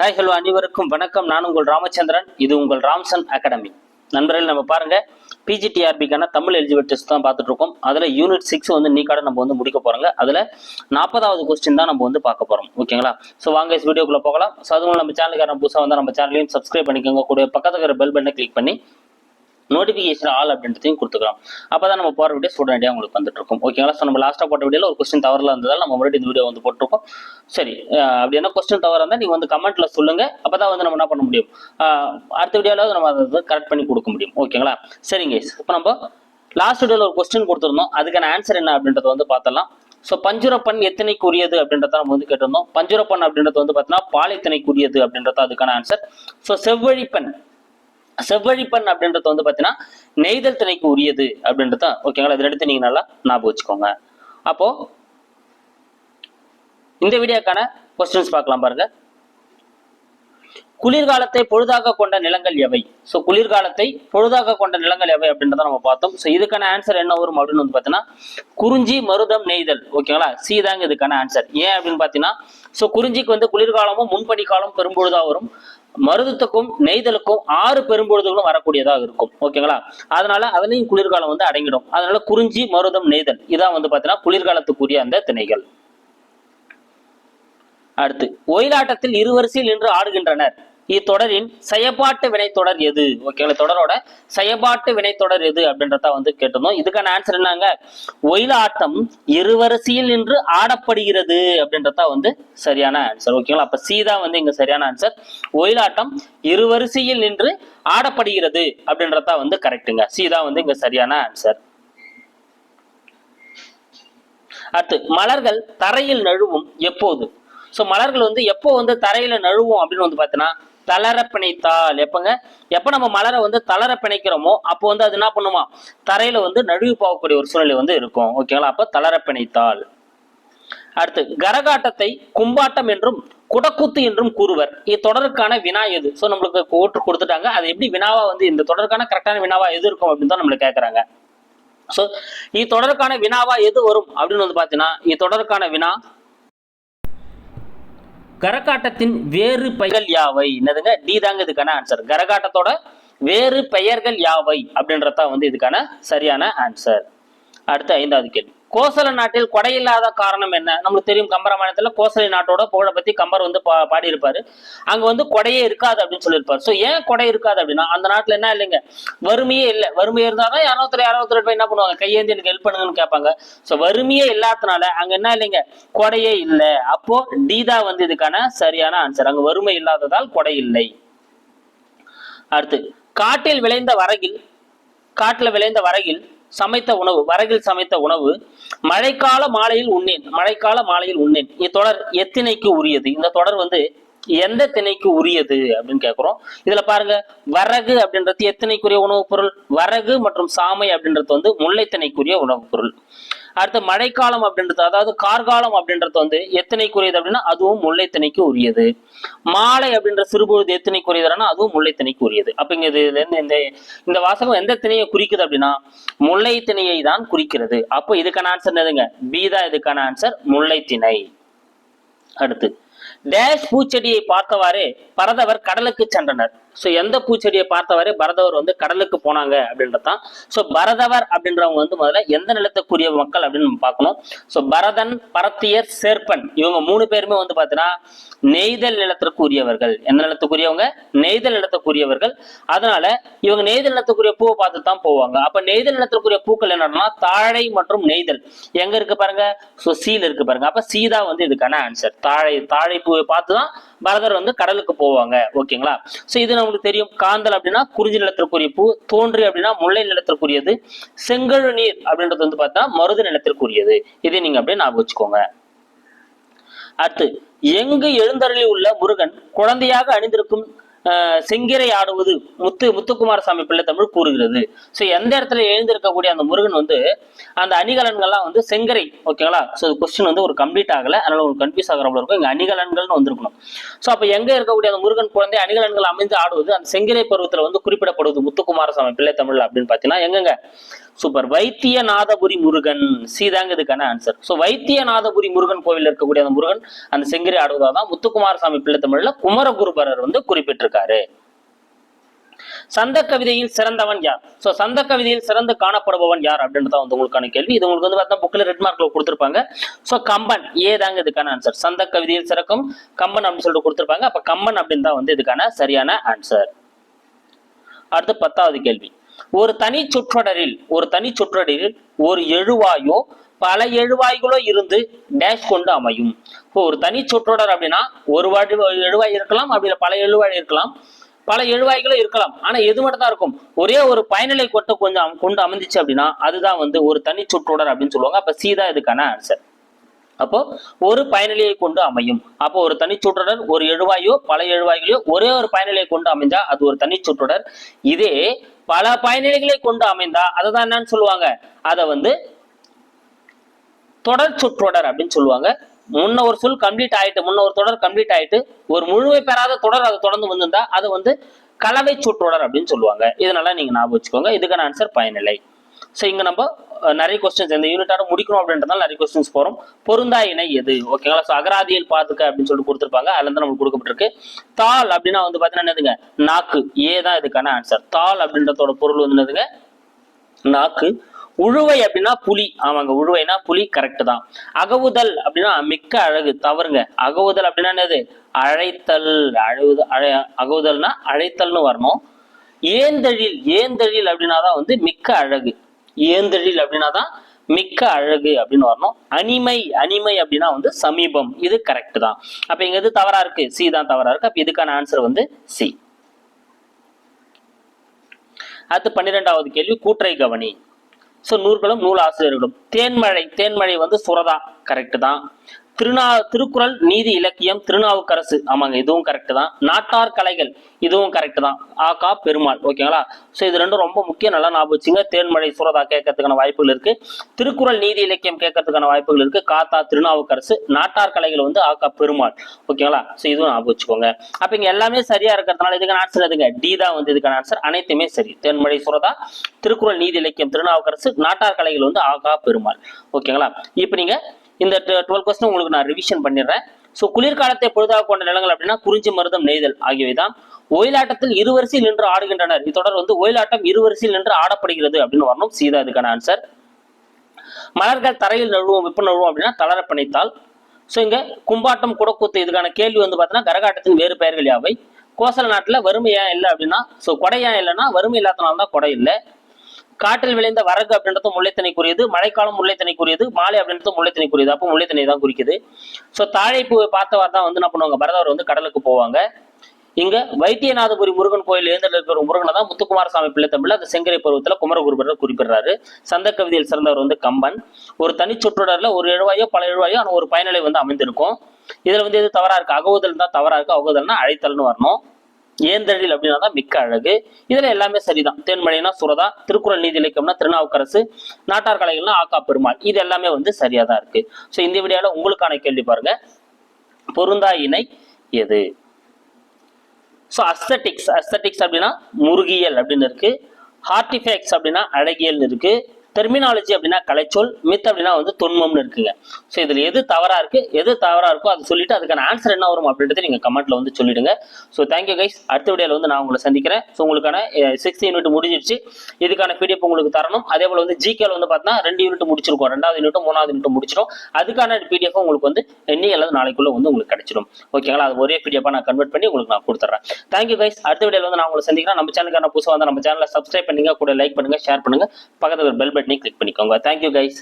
Hi hello அனைவருக்கும் வணக்கம். நான் உங்கள் ராமச்சந்திரன். இது உங்கள் ராம்சன் அகாடமி. நண்பர்கள் நம்ம பாருங்க. பிஜிடிஆர்பிக்கான தமிழ் எலிஜிபிள் டெஸ்ட் தான் பார்த்துட்டு இருக்கோம் அதில் யூனிட் சிக்ஸ் வந்து நீக்காட நம்ம வந்து முடிக்க போறோங்க. அதில் நாற்பதாவது கொஸ்டின் தான் நம்ம வந்து பார்க்க போறோம். ஓகேங்களா? ஸோ வாங்க வீடியோக்குள்ளே போகலாம். ஸோ அதுவும் நம்ம சேனலுக்கான புதுசாக வந்து நம்ம சேனலையும் சப்ஸ்கிரைப் பண்ணிக்கோங்க. கூட பக்கத்துல இருக்கிற பெல் பட்டனை கிளிக் பண்ணி நோட்டிஃபிகேஷன் ஆல் அப்படின்றதையும் கொடுத்துக்கலாம். அப்போ தான் நம்ம போகிற வீடியோ உடனடியாக உங்களுக்கு வந்துட்டு இருக்கும் ஓகேங்களா ஸோ நம்ம லாஸ்ட்டாக போட்ட வீடியோவில் ஒரு கொஸ்டின் தவறில் இருந்ததால் நம்ம மறுபடியும் இந்த வீடியோ வந்து போட்டிருக்கோம். சரி அப்படி என்ன கொஸ்டின் தவறு இருந்தால் நீங்கள் வந்து கமெண்ட்ல சொல்லுங்க. அப்போ தான் வந்து நம்ம என்ன பண்ண முடியும்? அடுத்த வீடியோவில் நம்ம அதை கரெக்ட் பண்ணி கொடுக்க முடியும். ஓகேங்களா சரிங்க இப்போ நம்ம லாஸ்ட் வீடியோவில் ஒரு கொஸ்டின் கொடுத்துருந்தோம். அதுக்கான ஆன்சர் என்ன அப்படின்றத வந்து பார்த்தலாம் ஸோ பஞ்சுரப்பன் எத்தனைக்குரியது அப்படின்றத நம்ம வந்து கேட்டிருந்தோம். பஞ்சுரப்பன் அப்படின்றது வந்து பார்த்தீங்கன்னா பாலைத்தனைக்குரியது அப்படின்றத அப்படின்றது அதுக்கான ஆன்சர் ஸோ செவ்வழிப்பன் செவ்வழிப்பன் அப்படின்றது வந்து பார்த்தீங்கன்னா நெய்தல் திணைக்கு உரியது அப்படின்றது தான். ஓகேங்களா இதில் எடுத்து நீங்கள் நல்லா ஞாபகம் வச்சுக்கோங்க. அப்போ இந்த வீடியோக்கான கொஸ்டின்ஸ் பார்க்கலாம் பாருங்க. குளிர்காலத்தை பொழுதாக கொண்ட நிலங்கள் எவை? ஸோ குளிர்காலத்தை பொழுதாக கொண்ட நிலங்கள் எவை அப்படின்றத நம்ம பார்த்தோம். ஸோ இதுக்கான ஆன்சர் என்ன வரும் அப்படின்னு வந்து பார்த்தீங்கன்னா குறிஞ்சி மருதம் நெய்தல். ஓகேங்களா சி தாங்க இதுக்கான ஆன்சர் ஏன் அப்படின்னு பார்த்தீங்கன்னா ஸோ குறிஞ்சிக்கு வந்து குளிர்காலமும் முன்பனி காலம் பெரும்பொழுதாக வரும். மருதத்துக்கும் நெய்தலுக்கும் ஆறு பெரும்பொழுதுகளும் வரக்கூடியதாக இருக்கும். ஓகேங்களா? அதனால அதுலயும் குளிர்காலம் வந்து அடங்கிடும். அதனால குறிஞ்சி மருதம் நெய்தல். இதான் வந்து பார்த்தீங்கன்னா குளிர்காலத்துக்குரிய அந்த திணைகள். அடுத்து ஒயிலாட்டத்தில் இருவரிசையில் நின்று ஆடுகின்றனர். இத்தொடரின் செயப்பாட்டு வினைத்தொடர் எது? ஓகேங்களா தொடரோட செயப்பாட்டு வினைத்தொடர் எது அப்படின்றத வந்து கேட்டிருந்தோம். இதுக்கான ஆன்சர் என்னங்க? ஒயிலாட்டம் இருவரிசையில் நின்று ஆடப்படுகிறது அப்படின்றத வந்து சரியான ஆன்சர் ஓகேங்களா அப்ப சி தான் வந்து இங்க சரியான ஆன்சர் ஒயிலாட்டம் இருவரிசையில் நின்று ஆடப்படுகிறது அப்படின்றத வந்து கரெக்டுங்க சி தான் வந்து இங்க சரியான ஆன்சர் அடுத்து மலர்கள் தரையில் நழுவும் எப்போது? ஸோ மலர்கள் வந்து எப்போ வந்து தரையில நழுவும் அப்படின்னு வந்து பார்த்தீங்கன்னா தளர பிணைத்தால் எப்பங்க? எப்போ நம்ம மலரை வந்து தளர பிணைக்கிறோமோ அப்போ வந்து அது என்ன பண்ணுமா? தரையில வந்து நழுவி போகக்கூடிய ஒரு சூழ்நிலை வந்து இருக்கும். ஓகேங்களா அப்போ தளர பிணைத்தால் அடுத்து கரகாட்டத்தை கும்பாட்டம் என்றும் குடக்கூத்து என்றும் கூறுவர். இத்தொடருக்கான வினா எது? ஸோ நம்மளுக்கு ஓட்டு கொடுத்துட்டாங்க. அது எப்படி வினாவா வந்து இந்த தொடருக்கான கரெக்டான வினாவா எது இருக்கும் அப்படின்னு தான் நம்மளுக்கு கேட்கறாங்க ஸோ இத்தொடருக்கான வினாவா எது வரும் அப்படின்னு வந்து பார்த்தீங்கன்னா இத்தொடருக்கான வினா கரகாட்டத்தின் வேறு பெயர்கள் யாவை? என்னதுங்க? டி தாங்க இதுக்கான ஆன்சர் கரகாட்டத்தோட வேறு பெயர்கள் யாவை? அப்படின்றதான் வந்து இதுக்கான சரியான ஆன்சர் அடுத்து ஐந்தாவது கேள்வி. கோசல நாட்டில் கொடை இல்லாத காரணம் என்ன? நம்மளுக்கு தெரியும் கம்பராமாயணத்துல கோசலை நாட்டோட புகழை பத்தி கம்பர் வந்து பா பாடியிருப்பாரு. அங்க வந்து கொடையே இருக்காது அப்படின்னு சொல்லியிருப்பாரு. ஸோ ஏன் கொடை இருக்காது அப்படின்னா அந்த நாட்டில் என்ன இல்லைங்க? வறுமையே இல்லை. வறுமை இருந்தாதான் யாரோ ஒருத்தர் யாரோ ஒருத்தர் போய் என்ன பண்ணுவாங்க? கையேந்தி எனக்கு ஹெல்ப் பண்ணுங்கன்னு கேட்பாங்க. ஸோ வறுமையே இல்லாதனால அங்க என்ன இல்லைங்க? கொடையே இல்லை. அப்போ டி தான் வந்து இதுக்கான சரியான ஆன்சர் அங்க வறுமை இல்லாததால் கொடை இல்லை. அடுத்து காட்டில் விளைந்த வரகில் காட்டில் விளைந்த வரகில் சமைத்த உணவு வரகில் சமைத்த உணவு மழைக்கால மாலையில் உண்ணேன் மழைக்கால மாலையில் உண்ணேன். இத்தொடர் எத்தினைக்கு உரியது? இந்த தொடர் வந்து எந்த திணைக்கு உரியது அப்படின்னு கேட்குறோம் இதுல பாருங்க வரகு அப்படின்றது எத்தனைக்குரிய உணவுப் பொருள்? வரகு மற்றும் சாமை அப்படின்றது வந்து முல்லைத்திணைக்குரிய உணவுப் பொருள். அடுத்து மழைக்காலம் அப்படின்றது அதாவது கார்காலம் அப்படின்றது வந்து எத்தனைக்குரியது அப்படின்னா அதுவும் முல்லைத்தனைக்கு உரியது மாலை அப்படின்ற சிறுபொழுது எத்தனைக்குரியதுனா அதுவும் முல்லைத்தனைக்கு உரியது அப்ப இங்க இதுல இருந்து இந்த இந்த வாசகம் எந்த திணையை குறிக்குது அப்படின்னா முல்லைத்திணையை தான் குறிக்கிறது. அப்போ இதுக்கான ஆன்சர் எதுங்க பி தான் இதுக்கான ஆன்சர் முல்லைத்திணை. அடுத்து டேஷ் பூச்செடியை பார்த்தவாறே பரதவர் கடலுக்கு சென்றனர். ஸோ எந்த பூச்செடியை பார்த்தவரை பரதவர் வந்து கடலுக்கு போனாங்க அப்படின்றதான் ஸோ பரதவர் அப்படின்றவங்க வந்து முதல்ல எந்த நிலத்துக்குரிய மக்கள் அப்படின்னு நம்ம பார்க்கணும். ஸோ பரதன் பரத்தியர் சேர்ப்பன் இவங்க மூணு பேருமே வந்து பார்த்தீங்கன்னா நெய்தல் நிலத்திற்குரியவர்கள். எந்த நிலத்துக்குரியவங்க? நெய்தல் நிலத்துக்குரியவர்கள். அதனால இவங்க நெய்தல் நிலத்துக்குரிய பூவை பார்த்து தான் போவாங்க. அப்போ நெய்தல் நிலத்திற்குரிய பூக்கள் என்னன்னா தாழை மற்றும் நெய்தல். எங்க இருக்கு பாருங்க? ஸோ சீல் இருக்கு பாருங்க. அப்போ சீதா வந்து இதுக்கான ஆன்சர் தாழை தாழை பூவை பார்த்து தான் பரதர் வந்து கடலுக்கு போவாங்க. ஓகேங்களா? ஸோ இது நமக்கு தெரியும். காந்தல் அப்படின்னா குறிஞ்சி நிலத்திற்குரிய பூ தோன்றி அப்படின்னா முல்லை நிலத்திற்குரியது செங்கழு நீர் அப்படின்றது வந்து பார்த்தா மருது நிலத்திற்குரியது. இதை நீங்க அப்படியே ஞாபகம் வச்சுக்கோங்க. அடுத்து எங்கு எழுந்தருளி உள்ள முருகன் குழந்தையாக அணிந்திருக்கும் செங்கிரை ஆடுவது முத்து முத்துக்குமாரசாமி பிள்ளை தமிழ் கூறுகிறது. ஸோ எந்த இடத்துல எழுந்திருக்கக்கூடிய அந்த முருகன் வந்து அந்த அணிகலன்கள்லாம் வந்து செங்கரை ஓகேங்களா ஸோ கொஸ்டின் வந்து ஒரு கம்ப்ளீட் ஆகலை. அதனால ஒரு கன்ஃபியூஸ் ஆகிற இருக்கும் இங்கே அணிகலன்கள்னு வந்திருக்கணும். ஸோ அப்போ எங்கே இருக்கக்கூடிய அந்த முருகன் குழந்தை அணிகலன்கள் அமைந்து ஆடுவது அந்த செங்கிரை பருவத்தில் வந்து குறிப்பிடப்படுவது முத்துக்குமாரசாமி பிள்ளை தமிழ் அப்படின்னு பார்த்தீங்கன்னா எங்கங்க? சூப்பர் வைத்தியநாதபுரி முருகன். சீதாங்க இதுக்கான ஆன்சர் ஸோ வைத்தியநாதபுரி முருகன் கோவில் இருக்கக்கூடிய அந்த முருகன் அந்த செங்கிரி ஆடுவதாக தான் முத்துக்குமாரசாமி பிள்ளை தமிழ்ல குமரகுருபரர் வந்து குறிப்பிட்டிருக்காரு. சந்த கவிதையில் சிறந்தவன் யார்? ஸோ சந்த கவிதையில் சிறந்து காணப்படுபவன் யார் அப்படின்றத வந்து உங்களுக்கான கேள்வி. இது உங்களுக்கு வந்து பார்த்தா புக்கில் ரெட் மார்க்ல கொடுத்துருப்பாங்க. ஸோ கம்பன் ஏ தாங்க இதுக்கான ஆன்சர் சந்த கவிதையில் சிறக்கும் கம்பன் அப்படின்னு சொல்லிட்டு கொடுத்துருப்பாங்க. அப்ப கம்பன் அப்படின்னு தான் வந்து இதுக்கான சரியான ஆன்சர் அடுத்து பத்தாவது கேள்வி. ஒரு தனி சுற்றொடரில் ஒரு தனி சுற்றொடரில் ஒரு எழுவாயோ பல எழுவாய்களோ இருந்து டேஷ் கொண்டு அமையும். இப்போ ஒரு தனி சுற்றொடர் அப்படின்னா ஒரு வாடி எழுவாய் இருக்கலாம் அப்படி பல எழுவாய் இருக்கலாம் பல எழுவாய்களும் இருக்கலாம். ஆனா எது மட்டும் தான் இருக்கும். ஒரே ஒரு பயனிலை கொட்ட கொஞ்சம் கொண்டு அமைஞ்சிச்சு அப்படின்னா அதுதான் வந்து ஒரு தனி சுற்றொடர் அப்படின்னு சொல்லுவாங்க. அப்ப சீதா இதுக்கான ஆன்சர் அப்போ ஒரு பயனிலையை கொண்டு அமையும். அப்போ ஒரு தனி சுற்றுடர் ஒரு எழுவாயோ பல எழுவாய்களையோ ஒரே ஒரு பயனிலையை கொண்டு அமைஞ்சா அது ஒரு தனி சுற்றுடர். இதே பல பயனிலைகளை கொண்டு அமைந்தா அதை தான் என்னன்னு சொல்லுவாங்க. அதை வந்து தொடர் சுற்றொடர் அப்படின்னு சொல்லுவாங்க. முன்ன ஒரு சொல் கம்ப்ளீட் ஆயிட்டு முன்ன ஒரு தொடர் கம்ப்ளீட் ஆயிட்டு ஒரு முழுமை பெறாத தொடர் அது தொடர்ந்து வந்திருந்தா அது வந்து கலவை சுற்றொடர் அப்படின்னு சொல்லுவாங்க. இதனால நீங்க ஞாபகம் வச்சுக்கோங்க. இதுக்கான ஆன்சர் பயனிலை. ஸோ இங்க நம்ம நிறைய கொஸ்டின்ஸ் இந்த யூனிட்டோட முடிக்கணும் அப்படின்றதால நிறைய கொஸ்டின்ஸ் போறோம். பொருந்தா இணை எது? ஓகேங்களா ஸோ அகராதியல் பார்த்துக்க அப்படின்னு சொல்லிட்டு கொடுத்துருப்பாங்க. அதுல இருந்து நமக்கு கொடுக்கப்பட்டிருக்கு. தாள் அப்படின்னா வந்து பாத்தீங்கன்னா என்னதுங்க? நாக்கு. ஏ தான் இதுக்கான ஆன்சர் தாள் அப்படின்றதோட பொருள் வந்து என்னதுங்க? நாக்கு. உழுவை அப்படின்னா புலி. ஆமாங்க உழுவைனா புலி கரெக்ட் தான். அகவுதல் அப்படின்னா மிக்க அழகு. தவறுங்க. அகவுதல் அப்படின்னா என்னது? அழைத்தல். அழகு அழை அகவுதல்னா அழைத்தல்னு வரணும். ஏந்தழில். ஏந்தழில் அப்படின்னா தான் வந்து மிக்க அழகு. ஏந்தழில் அப்படின்னா தான் மிக்க அழகு அப்படின்னு வரணும். அனிமை அனிமை அப்படின்னா வந்து சமீபம். இது கரெக்ட் தான். அப்ப இங்க எது தவறா இருக்கு? சி தான் தவறா இருக்கு. அப்ப இதுக்கான ஆன்சர் வந்து சி அடுத்து பன்னிரெண்டாவது கேள்வி கூற்றை கவனி. ஸோ நூற்களும் நூல் ஆசிரியர்களும். தேன்மழை தேன்மழை வந்து சுரதா. கரெக்ட் தான். திருநா திருக்குறள் நீதி இலக்கியம் திருநாவுக்கரசு. ஆமாங்க இதுவும் கரெக்ட் தான். நாட்டார் கலைகள் இதுவும் கரெக்ட் தான். ஆகா பெருமாள். ஓகேங்களா ஸோ இது ரெண்டும் ரொம்ப முக்கியம். நல்லா ஞாபகம் வச்சுங்க. தேன்மழை சுரதா கேட்கறதுக்கான வாய்ப்புகள் இருக்கு. திருக்குறள் நீதி இலக்கியம் கேட்கறதுக்கான வாய்ப்புகள் இருக்கு. காத்தா திருநாவுக்கரசு. நாட்டார் கலைகள் வந்து ஆகா பெருமாள். ஓகேங்களா ஸோ இதுவும் ஞாபகம் வச்சுக்கோங்க. அப்ப இங்க எல்லாமே சரியா இருக்கிறதுனால இதுக்கான ஆன்சர் எதுங்க? டி தான் வந்து இதுக்கான ஆன்சர் அனைத்துமே சரி. தேன்மழை சுரதா திருக்குறள் நீதி இலக்கியம் திருநாவுக்கரசு நாட்டார் கலைகள் வந்து ஆகா பெருமாள். ஓகேங்களா இப்போ நீங்க இந்த டுவெல் கொஸ்டின் உங்களுக்கு நான் ரிவிஷன் பண்ணிடுறேன். ஸோ குளிர்காலத்தை பொழுதாக கொண்ட நிலங்கள் அப்படின்னா குறிஞ்சி மருதம் நெய்தல் ஆகியவை தான் ஒயிலாட்டத்தில் இருவரிசையில் நின்று ஆடுகின்றனர். இத்தொடர் வந்து ஒயிலாட்டம் இருவரிசையில் நின்று ஆடப்படுகிறது அப்படின்னு வரணும். சீதா இதுக்கான ஆன்சர் மலர்கள் தரையில் நழுவும் வெப்ப நழுவும் அப்படின்னா தளர பிணைத்தால். ஸோ இங்க கும்பாட்டம் குடக்கூத்து இதுக்கான கேள்வி வந்து பார்த்தீங்கன்னா கரகாட்டத்தின் வேறு பெயர்கள் யாவை? கோசல நாட்டில் வறுமை ஏன் இல்லை அப்படின்னா ஸோ கொடை ஏன் இல்லைன்னா வறுமை இல்லாதனால தான் கொடை இல்லை. காட்டில் விளைந்த வரகு அப்படின்றது முல்லைத்தனைக்குரியது மழைக்காலம் முல்லைத்தனைக்குரியது மாலை அப்படின்றது முல்லைத்தனைக்குரியது. அப்போ முல்லைத்தனை தான் குறிக்குது. ஸோ தாழைப்பூவை பார்த்தவர் தான் வந்து என்ன பண்ணுவாங்க? பரதவர் வந்து கடலுக்கு போவாங்க. இங்க வைத்தியநாதபுரி முருகன் கோயில் எழுந்தில் இருக்கிற முருகனை தான் முத்துக்குமாரசாமி பிள்ளை தமிழ் அந்த செங்கரை பருவத்துல குமரகுருபரர் குறிப்பிடுறாரு. சந்த கவிதையில் சிறந்தவர் வந்து கம்பன். ஒரு தனி சொற்றொடர்ல ஒரு எழுவாயோ பல எழுவாயோ ஆனால் ஒரு பயனிலை வந்து அமைந்திருக்கும். இதுல வந்து எது தவறா இருக்கு? அகவுதல் தான் தவறா இருக்கு. அகவுதல்னா அழைத்தல்னு வரணும். ஏந்தழில் அப்படின்னா தான் மிக்க அழகு. இதுல எல்லாமே சரிதான். தேன்மழைனா சுரதா திருக்குறள் நீதி இலக்கியம்னா திருநாவுக்கரசு நாட்டார் கலைகள்னா ஆக்கா பெருமாள். இது எல்லாமே வந்து சரியா தான் இருக்கு. ஸோ இந்த வீடியோல உங்களுக்கான கேள்வி பாருங்க. பொருந்தா இணை எது? ஸோ அஸ்தட்டிக்ஸ் அஸ்தட்டிக்ஸ் அப்படின்னா முருகியல் அப்படின்னு இருக்கு. ஹார்டிஃபேக்ட்ஸ் அப்படின்னா அழகியல் இருக்கு. டெர்மினாலஜி அப்படின்னா கலைச்சொல் மித் அப்படின்னா வந்து தொன்மம்னு இருக்குங்க. ஸோ இதில் எது தவறாக இருக்கு எது தவறாக இருக்கோ அதை சொல்லிட்டு அதுக்கான ஆன்சர் என்ன வரும் அப்படின்றத நீங்கள் கமெண்ட்டில் வந்து சொல்லிடுங்க. ஸோ தேங்க்யூ கைஸ் அடுத்த வீடியோவில் வந்து நான் உங்களை சந்திக்கிறேன். ஸோ உங்களுக்கான சிக்ஸ்த் யூனிட் முடிஞ்சிருச்சு. இதுக்கான பிடிஎஃப் உங்களுக்கு தரணும். அதே போல் வந்து ஜிகேல வந்து பார்த்தீங்கன்னா ரெண்டு யூனிட் முடிச்சிருக்கோம். ரெண்டாவது யூனிட்டும் மூணாவது யூனிட் முடிச்சிடும் அதுக்கான பிடிஎஃப் உங்களுக்கு வந்து இன்னைக்கு அல்லது நாளைக்குள்ளே வந்து உங்களுக்கு கிடைச்சிடும் ஓகேங்களா அது ஒரே பிடிஎஃபாக நான் கன்வெர்ட் பண்ணி உங்களுக்கு நான் கொடுத்துட்றேன் தேங்க்யூ கைஸ் அடுத்த வீடியோவில் வந்து நான் உங்களை சந்திக்கிறேன். நம்ம சேனலுக்கான புதுசாக வந்து நம்ம சேனலை சப்ஸ்கிரைப் பண்ணுங்க. கூட லைக் பண்ணுங்க ஷேர் பண்ணுங்க. பக்கத்தில் பெல் பட்டனையும் கிளிக் பண்ணிக்கோங்க தேங்க்யூ கைஸ்